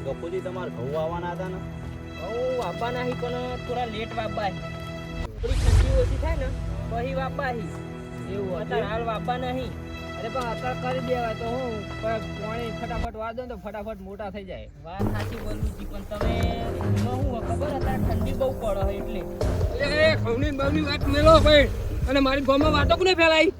આ ગપુજી તમારે ઘઉં આવવાના હતા ને? ઘઉં વાપવા હી પણ થોડા લેટ વાપવા થોડી ઠંડી ઓછી થાય ને પછી વાપવા એવું અત્યારે હાલ વાપવા નહીં અરે પણ અત્યારે કરી દેવાય તો હું પણ ફટાફટ વાર દો તો ફટાફટ મોટા થઈ જાય. વાત સાચી બોલું છું પણ તમે હું ખબર? અત્યારે ઠંડી બહુ પડે એટલે. એટલે ઘઉંની બહુની વાત મેલો ભાઈ. અને મારી ગામમાં વાતો કોને ફેલાઈ?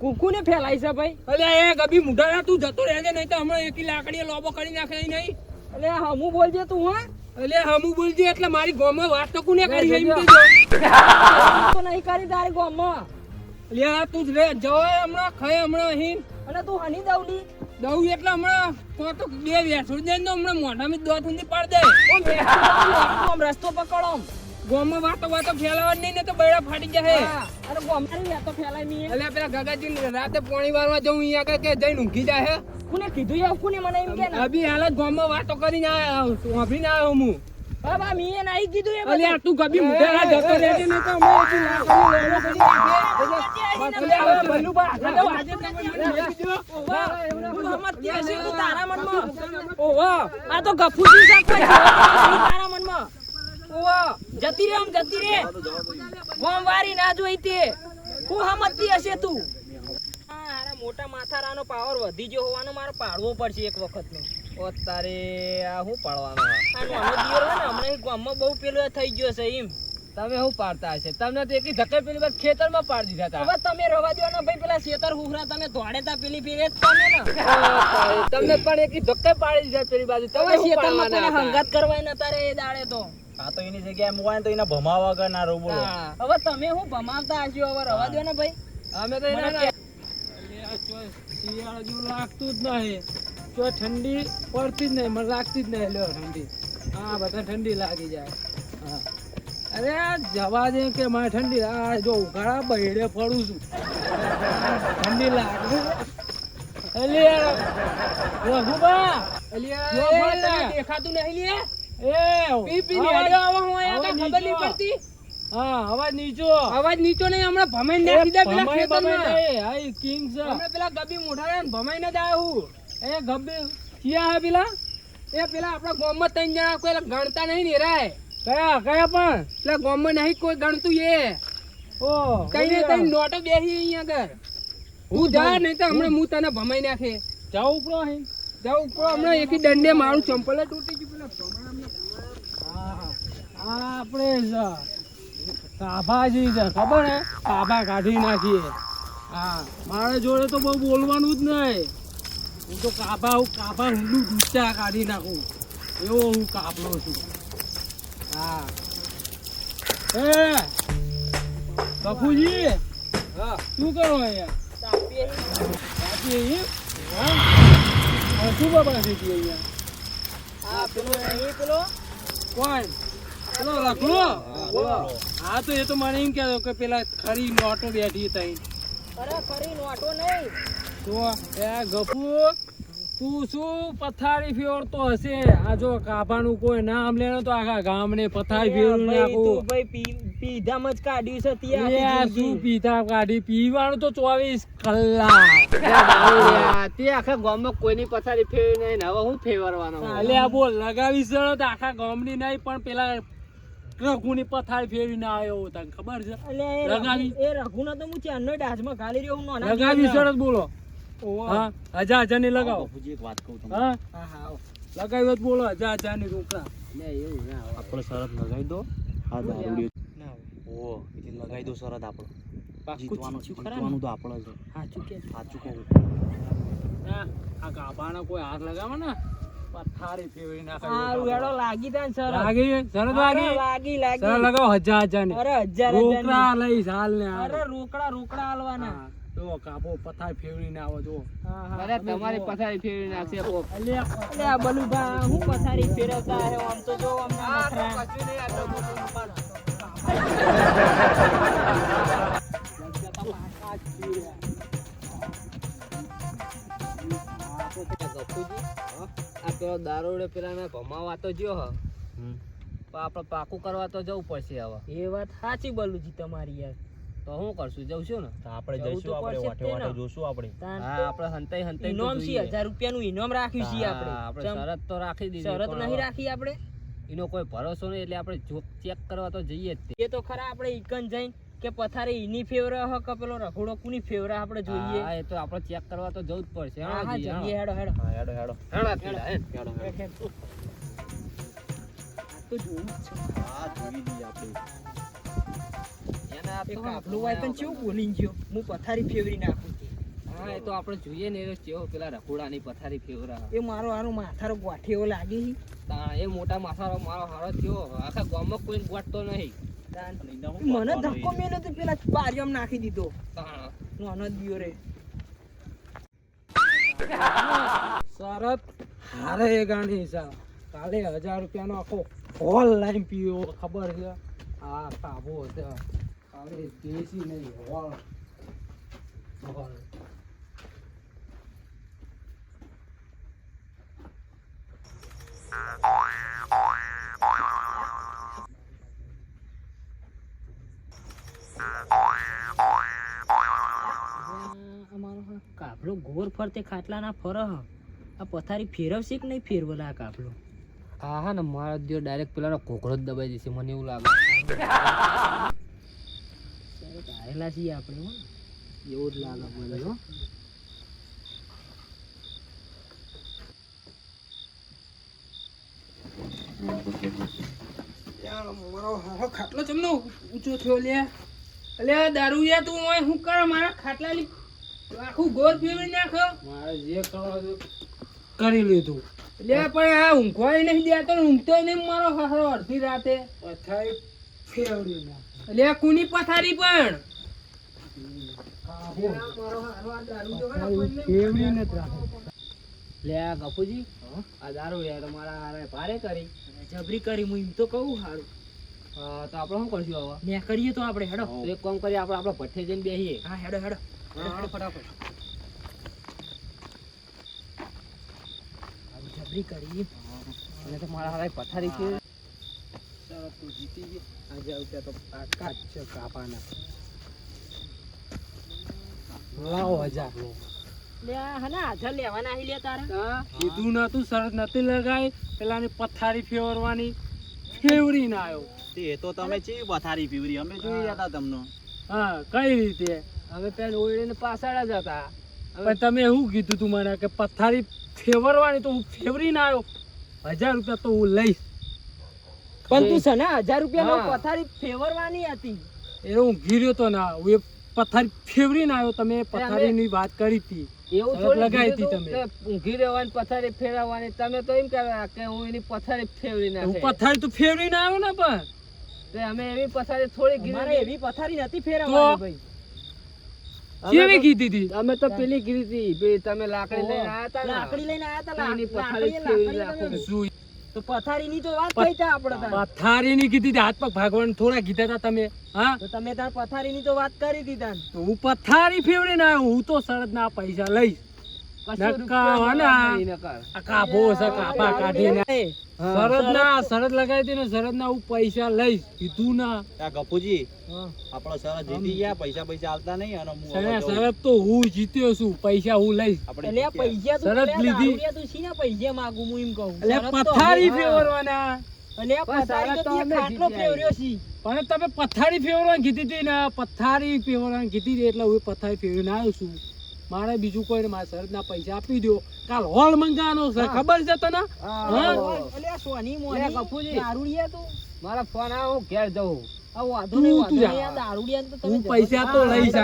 કુકુને ફેલાઈ છે ભાઈ? અલ્યા એ ગબી મુઢારા તું જતો રહેજે નહીં તો હમણાં એકી લાકડીએ લોબો કરી નાખે નહીં? એટલે હમુ બોલજે તું હા. અલે હમુ બોલજે એટલે મારી ગોમાં વાત તો કોને કરી એમ કે તો નહીં કરી તારી ગોમાં. લે તું જ લે જવાય હમણાં ખાય હમણાં અહીં. અને તું હની દવડી દઉં એટલે હમણાં તો તો બે વેસું દે ને હમણાં મોઢામાં દોત ઊંધી પાડ દે. ઓમ રસ્તો પકડો. ગામમાં વાતો વાતો ફેલાવા નહીં ને તો બેડા ફાટી જાય હા, અરે ગોમારી વાતો ફેલાય નહીં. એટલે પેલા ગગાજી રાતે પોણી વારવા જવું અહીંયા આગળ કે જઈને ઊંઘી જાય હે કોને કીધું એવું કોને મને એમ કે અભી હાલત ગામમાં વાતો કરીને આયા વાપરીને આવ્યો હું બાબા મીએ નહીં કીધું એ અલે આ તું ગબી મુઢેરા જતો રહેજે ને તો અમે તું લેવો કરી નાખે અલે હવે ભલું બા આજે દ્યો. તારા મનમાં ઓહો આ તો ગફુજી કોઈ તારા મનમાં ઓહો જતી રે આમ જતી રે ગોમવારી ના જોઈતી હું હમતી હશે તું મોટા માથારાનો પાવર વધી ગયો હોવાનો મારે પાડવો પડશે એક વખતનો. અત્યારે આ હું પાડવાનો? ને હમણાં ગામમાં બહુ પેલો થઈ ગયો છે એમ. તમે શું પાડતા હશે? તમને તો એકી ધક્કે પેલી વાર ખેતરમાં પાડી દીધા હવે તમે રવા દો ને ભાઈ પેલા શેતર હુહરા તમે દોડેતા પેલી ફેરે તમે ને. તમને પણ એકી ધક્કે પાડી દીધા પેલી બાજુ. તમે શેતરમાં કોઈને હંગાત કરવાય ન તારે એ દાડે તો. આ તો એની જગ્યાએ મુકાય તો એને ભમાવા વગર ના રહું હવે તમે હું ભમાવતા હશો? હવે રવા દો ને ભાઈ અમે તો એના શિયાળા જેવું લાગતું જ નહીં. તો ઠંડી પડતી જ નહીં મને લાગતી જ નહીં. લ્યો ઠંડી. હા બધા ઠંડી લાગી જાય. હા. અરે જવા દે કે મારે ઠંડી આ જો ઉઘાડા બહેડે પડું છું. ઠંડી લાગે અલી રઘુબા દેખાતું નહીં લે એ પી પી ને આવો હું અહીંયા ખબર નહીં પડતી. હા અવાજ નીચો. અવાજ નીચો નહીં હમણાં ભમાઈ પેલા ખેતરમાં. હાઈ કિંગ છે. હમણાં પેલા ગબી મોઢા ને ભમાઈ ને જ એ ગબી ક્યાં હે પેલા? એ પેલા આપણા ગામમાં ત્રણ જણા કોઈ ગણતા નહીં ને કયા કયા પણ? પેલા ગામમાં નહીં કોઈ ગણતું એ. ઓ કઈ ને કઈ નોટો બેસી અહીંયા આગળ. હું જા નહીં તો હમણાં હું તને ભમાઈ નાખે. જાવ ઉપરો અહીં. જાઉં ઉપરો હમણાં એકી દંડે મારું ચંપલ તૂટી ગયું. પેલા ભમણામાં. હા આપણે જ કાભાજી છે. ખબર હે? કાભા કાઢી નાખીએ. હા મારા જોડે તો બહુ બોલવાનું જ નહીં. હું તો કાભા હું કાભા ઊંડું ડૂચા કાઢી નાખું. એવો હું કાપલો છું. હા. એ કપૂજી હા. શું કરો અહીંયા? તાપીએ. હા. શું બાબા છે અહીંયા? હા પેલો પેલો. કોણ? પેલો લખલો હા તો એ તો મને એમ કહેતો કે પેલા ખરી નોટો બેઠી તઈ. અરે ખરી નોટો નહીં. તો એ ગપુ તું શું પથારી ફેરતો હશે? આ જો કાભાનું કોઈ નામ લેને તો આખા ગામને પથારી ફેરવી નાખું. પીધામાં જ કાઢ્યું છે ત્યાં શું. પીધા કાઢી? પીવાનું તો ચોવીસ કલાક. તે આખા ગામમાં કોઈની પથારી ફેરવી નહીં હવે હું ફેરવાનો એટલે આ બોલ લગાવી છે તો આખા ગામની નહીં પણ પેલા રઘુની પથારી ફેરવીને આવ્યો તને ખબર છે? એટલે એ રઘુ- એ રઘુનો તો હું ચાંદનો ડાચમાં ઘાલી રહ્યો હું નાના લગાવી સરસ બોલો. હા હજાર હજારની લગાવો એક વાત કહું તમને. હા? હા, લગાવ્યો તો બોલો હજાર હજારની રોકડા લે, એવું ના. આપણે શરત લગાવી દો. હા દારૂડિયો. ના ઓ એટલે લગાવી દો શરત આપણો. જીતવાનું? જીતવાનું તો આપણો છે. સાચું કે? સાચું કહું ના, આ ગાભાના કોઈ હાથ લગાવે ને? તમારી પથારી ફેરવી નાખશે બલુભા હું પથારી ફેરવતા આમ તો જો પેલો દારૂડે પેલા ભમાવા તો જ્યો હ. આપણે પાકું કરવા તો જવું પડશે હવે. એ વાત સાચી બોલું છું તમારી યાર. તો હું કરશું? જવશું ને? તો આપણે જઈશું આપણે વાટે વાટે જોશું આપણે. હા આપણે હંતાઈ હંતાઈ ઇનામ છે હજાર રૂપિયાનું ઇનામ રાખ્યું છે આપણે. આપણે શરત તો રાખી દીધી શરત નહીં રાખી આપણે. એનો કોઈ ભરોસો નહીં એટલે આપણે ચેક કરવા તો જઈએ જ તે. એ તો ખરા આપણે ઈકન જઈને કે પથારી ઈની ફેવર હ કે પેલો રઘોડો કુની ફેવર આપણે જોઈએ? હા એ તો આપણે ચેક કરવા તો જવું જ પડશે. હા હા જઈએ, હેડો. હેડો હા હેડો હેડો. હેડો હેડો હેડો. તો જોઈ છે. હા જોઈ દી આપણે. એના આ તો આપણું વાય પણ ચેવું બોલી ગયો હું પથારી ફેવરી નાખું હા એ તો આપણે જોઈએ ને એ કેવો પેલા રખોડાની પથારી ફેવરા. એ મારો હારો માથારો ગોઠે એવો લાગે એ મોટા માથારો મારો હારો થયો. આખા ગામમાં કોઈ ગોઠતો નહીં. એના મને ધક્કો. મેલ્યો તો પેલા બારીઓમાં નાખી દીધો. નાનો દિયો રે. શરત હારે એ ગાંડી છે. કાલે હજાર રૂપિયાનો આખો હોલ લાઈન પીવો ખબર છે? આ કાબો છે કાલે દેશી નહીં, હોલ. હોલ. અમારો હા કાપલો ગોર ફરતે ખાટલાના ફરહ. આ પથારી ફેરવશે કે નહીં ફેરવલા આ કાફલો? હા હા ને મારા દિયો ડાયરેક્ટ પેલાનો કોકરો જ દબાઈ જશે મને એવું લાગે. આવેલા છીએ આપણે એવું જ લાગે મને હો. ખાટલો ચમનો ઊંચો થયો લે અલે દારૂયા તું ઓય હું કર મારા ખાટલાની આખું ગોર ફેરવી નાખો. મારે જે કરવા કરી લીધું. લે પણ આ ઊંઘવાય નહીં દેતો ને ઊંઘતો નહીં મારો હારો અડધી રાતે. પથારી નાખ. કુની પથારી પણ? લે આ ગપુજી આ દારૂ યાર તમારા હારે ભારે કરી. જબરી કરી હું એમ તો કહું હારું. તો આપણે શું કરશું હવે? મેં કરીએ તો આપણે હેડો. એક કામ કરીએ આપણે આપણા ભઠ્ઠે જઈને બેસીએ હા હેડો હેડો. જબરી કરી. અને તો મારા હારે પથારી છે. તું જીતી ગઈ આજે આવતા તો કાકા જ છે કાપાના. લાવો હજાર લે આ હના હાજર લેવાના અહીં લે તારા. હા કીધું નતું શરત નથી લગાઈ. પેલાની પથારી ફેરવાની ફેવરી ના આવ્યો. તે તો તમે ચી પથારી ફેવરી? અમે જોઈ હતા તમને. હા કઈ રીતે? અમે પેન ઓળીને પાછળ જ હતા પણ તમે એવું કીધું તું મને કે પથારી ફેવરવાની તો હું ફેવરી ના આવ્યો હજાર રૂપિયા તો હું લઈશ. પણ તું છે ને હજાર રૂપિયા પથારી ફેવરવાની હતી. એ હું ગીર્યો તો ના હું એ પથારી ફેવરી ના આવ્યો તમે પથારીની વાત કરી હતી. એવું થોડી કીધું હતી તમે. ઊંઘી રહેવાની પથારી ફેરવવાની. તમે તો એમ કહેવા કે હું એની પથારી ફેરવી હું પથારી તો ફેવરી ના આવ્યો ને પણ. અમે એવી પથારી થોડી ગીરી એવી પથારી નથી ફેરવવાની ભાઈ. કેવી કીધી હતી અમે તો પેલી કીધી હતી બે તમે લાકડી લઈને આયા તા લાકડી લઈને આયા હતા એની પથારી કેવી નાખો. શું તો પથારીની તો વાત થઈ તા આપણે પથારી ની કીધી હતી હાથ પગ ભાગવાન થોડા કીધા હતા તમે હા? તો તમે તાર પથારીની તો વાત કરી દીધા હું પથારી ફેવડી ના હું તો સરદ ના પૈસા લઈશ. પૈસા લઈશ. કીધું ના. ગપુજી હા. આપણો જીતી ગયા પૈસા પૈસા આવતા નહીં અને હું હવે શરત જાઉં. શરત તો હું જીત્યો છું પૈસા હું લઈશ. એટલે પૈસા તું લીધી. તું શીના પૈસા માગું હું એમ કહું? એટલે પથારી હવે- ફેરવવાના એટલે આ પણ પથારી શરત તો તો તે અમે ખાટલો જીત્યા ફેરવ્યો છી. પણ તમે પથારી ફેરવાની કીધી હતી ને પથારી ફેરવાની કીધી હતી એટલે હું પથારી ફેરવીને આવ્યો છું. મારે બીજું કોઈ મારા શરત ના પૈસા આપી દો કાલ હોલ મંગાવાનો છે ખબર છે તને? સોની દારૂડિયા તું. મારા ફોન આવે હું ઘેર જવું આ વાંધો તું- નહીં, વાંધો તું જા. નહીં, આ દારૂડિયાને તો તમે હું પૈસા તો લઈશ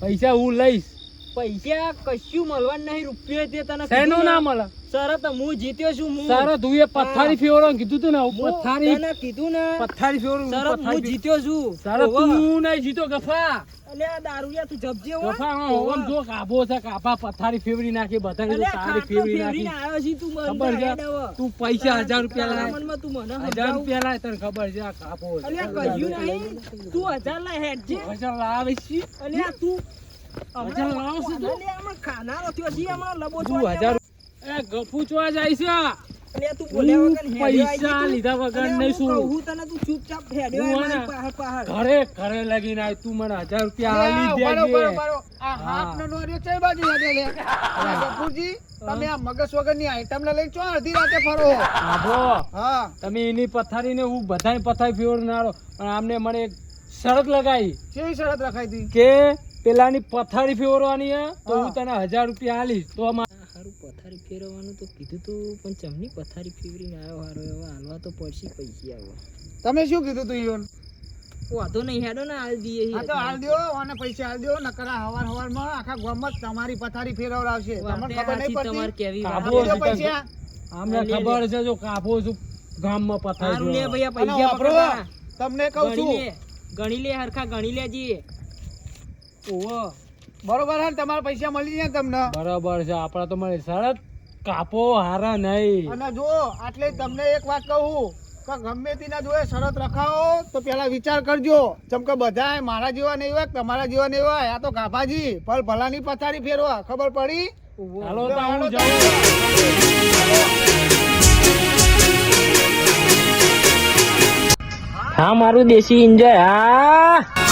પૈસા હું લઈશ. પૈસા કશું મળવા નહીં રૂપિયો તે તને શેનું ના મળે? મળે તો હું જીત્યો છું હું સારો તું એ પથારી ફેરવવાનું કીધું તું ને પથારી તને કીધું ને પથારી ફેરવું શરત હું જીત્યો છું. સારો તું નહીં જીતો ગફા. અલે આ દારૂયા તું જપજે હો. ગફા હા, ઓમ જો કાબો છે કાબા પથારી ફેવરી નાખી બધાને તો તારી ખાટલો નાખી. આવ્યો છે તું મને ખબર છે? તું પૈસા હજાર રૂપિયા લાય. મનમાં તું મને હજાર સમજાવું. રૂપિયા લાય તને ખબર છે આ કાબો અલે કહ્યું નહીં. તું હજાર લાય હેડ જે. હજાર લાવે છે અલ્યા તું વગર વગર. ઘરે ઘરે લગીને આય તું મને હજાર રૂપિયા મગજ વગરની આઈટમ લઈને ચો અડધી રાતે ફરો. હા. તમે એની પથારીને હું બધા પથારી ફેરવનારો. પણ આમને મને એક શરત લગાવી કેવી શરત રખાઈ હતી? કે પેલાની પથારી ફેરવવાની હે તો હું તને હજાર રૂપિયા આલીશ તો સારું પથારી ફેરવવાનું તો કીધું તું પણ ચમની પથારી ફેરવીને આવ્યો હારો હવે હાલવા તો પડશે પૈસા હવે તમે શું કીધું તું ઈવન વાંધો નહીં હેડો ને હાલ દઈએ હા તો હાલ દો અને પૈસા હાલ દો નકરા હવાર હવારમાં આખા ગામમાં તમારી પથારી ફેરવડાવશે. તમને ખબર નહીં પડતી? તમાર કેવી કાબુ પૈસા? અમને ખબર છે જો કાપો છું ગામમાં હારું લે પથારી ભૈયા પૈસા પકડવા. તમને કહું ગણી છું. લે ગણી લે હરખા ગણી લેજે. ઓહો. બરોબર હે તમારા પૈસા મળી જાય તમને? બરોબર છે આપડા તો મને શરત કાપો હારા નહીં. અને જો આટલે તમને એક વાત કહું કે ગમે તેના જોઈએ શરત રખાવો તો પેલા વિચાર કરજો. જેમ કે બધા મારા જેવા નહીં હોય તમારા જેવા નહીં હોય આ તો ગાભાજી. પણ ભલાની પથારી ફેરવા ખબર પડી? હાલો તો હું જાઉં. હા મારું દેશી એન્જોય હા.